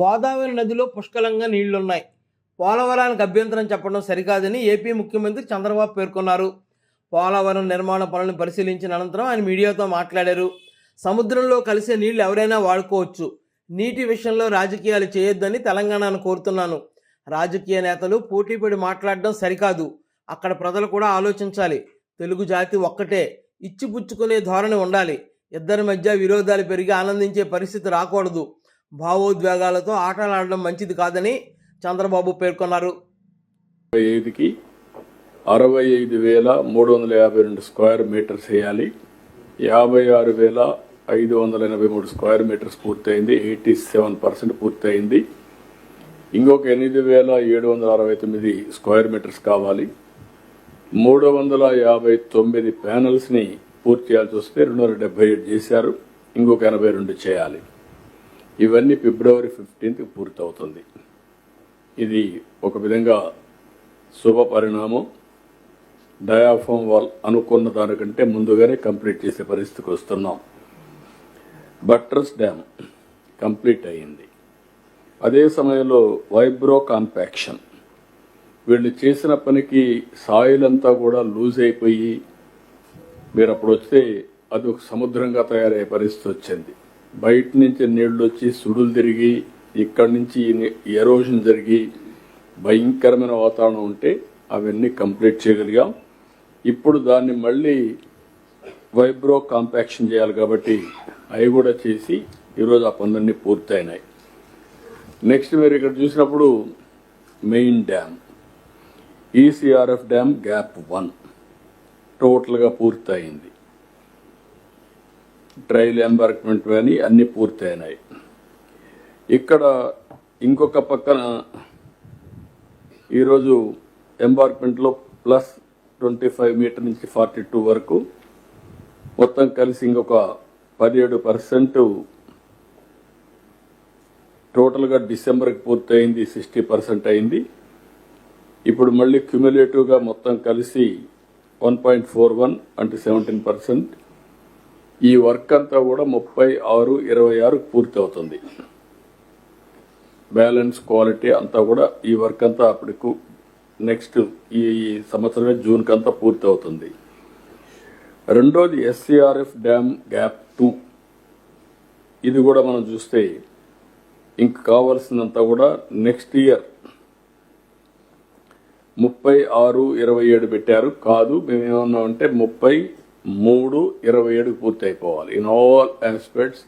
గోదావరి నదిలో పుష్కలంగా నీళ్ళున్నాయి. పోలవరానికి అభ్యంతరం చెప్పడం సరికాదని ఏపీ ముఖ్యమంత్రి చంద్రబాబు పేర్కొన్నారు. పోలవరం నిర్మాణ పనులను పరిశీలించిన అనంతరం ఆయన మీడియాతో మాట్లాడారు. సముద్రంలో కలిసే నీళ్ళు ఎవరైనా వాడుకోవచ్చు. నీటి విషయంలో రాజకీయాలు చేయొద్దని తెలంగాణను కోరుతున్నాను. రాజకీయ నేతలు పోటీపడి మాట్లాడడం సరికాదు. అక్కడ ప్రజలు కూడా ఆలోచించాలి. తెలుగు జాతి ఒక్కటే. ఇచ్చిపుచ్చుకునే ధోరణి ఉండాలి. ఇద్దరి మధ్య విరోధాలు పెరిగి ఆనందించే పరిస్థితి రాకూడదు. భావోద్వేగాలతో ఆటలాడడం మంచిది కాదని చంద్రబాబు పేర్కొన్నారు. ఐదుకి అరవై ఐదు వేల మూడు వందల యాభై రెండు స్క్వేర్ మీటర్స్ వేయాలి. యాభై ఆరు వేల ఐదు వందల ఎనభై మూడు స్క్వేర్ మీటర్స్ పూర్తయింది. ఎయిటీ సెవెన్ పర్సెంట్ పూర్తయింది. ఇంకొక ఎనిమిది వేల ఏడు వందల అరవై తొమ్మిది స్క్వేర్ మీటర్స్ కావాలి. మూడు వందల యాభై తొమ్మిది ప్యానల్స్ని పూర్తి చేయాల్సి వస్తే రెండు వందల డెబ్బై ఏడు చేశారు. ఇంకొక ఎనభై రెండు చేయాలి. ఇవన్నీ ఫిబ్రవరి ఫిఫ్టీన్త్ పూర్తవుతుంది. ఇది ఒక విధంగా శుభ పరిణామం. డయాఫామ్ వాల్ అనుకున్న దానికంటే ముందుగానే కంప్లీట్ చేసే పరిస్థితికి వస్తున్నాం. బట్రస్ డ్యామ్ కంప్లీట్ అయ్యింది. అదే సమయంలో వైబ్రో కాంపాక్షన్. వీళ్ళు చేసిన పనికి సాయిల్ అంతా కూడా లూజ్ అయిపోయి మీరు అప్పుడు వస్తే అది ఒక సముద్రంగా తయారయ్యే పరిస్థితి వచ్చింది. బయట నుంచి నీళ్ళు వచ్చి సుడులు తిరిగి ఇక్కడి నుంచి ఎరోషన్ జరిగి భయంకరమైన వాతావరణం ఉంటే అవన్నీ కంప్లీట్ చేయగలిగాం. ఇప్పుడు దాన్ని మళ్ళీ వైబ్రో కాంపాక్షన్ చేయాలి కాబట్టి అవి కూడా చేసి ఈరోజు ఆ పనులన్నీ పూర్తయినాయి. నెక్స్ట్ మీరు ఇక్కడ చూసినప్పుడు main dam. ECRF dam gap one. టోటల్గా పూర్తయింది. ట్రయల్ ఎంబార్క్మెంట్ కానీ అన్నీ పూర్తయినాయి. ఇక్కడ ఇంకొక పక్కన ఈరోజు ఎంబార్క్మెంట్లో ప్లస్ ట్వంటీ ఫైవ్ మీటర్ నుంచి ఫార్టీ టూ వరకు మొత్తం కలిసి ఇంకొక పదిహేడు పర్సెంట్ టోటల్గా డిసెంబర్కి పూర్తయింది సిక్స్టీ పర్సెంట్ అయింది. ఇప్పుడు మళ్ళీ క్యుములేటివ్గా మొత్తం కలిసి వన్ పాయింట్ ఫోర్ వన్ అంటే సెవెంటీన్ పర్సెంట్. ఈ వర్క్ అంతా కూడా ముప్పై ఆరు ఇరవై ఆరు పూర్తి అవుతుంది. బ్యాలెన్స్ క్వాలిటీ అంతా కూడా ఈ వర్క్ అంతా అప్పటికు నెక్స్ట్ ఈ సంవత్సరమే జూన్కి అంతా పూర్తి అవుతుంది. రెండోది ఎస్సీఆర్ఎఫ్ డ్యామ్ గ్యాప్ టూ ఇది కూడా మనం చూస్తే ఇంక కావాల్సినంత కూడా నెక్స్ట్ ఇయర్ ముప్పై ఆరు ఇరవై ఏడు పెట్టారు. కాదు మేమేమన్నామంటే ముప్పై మూడు ఇరవై ఏడు పూర్తి అయిపోవాలి ఇన్ ఆల్ ఆస్పెక్ట్స్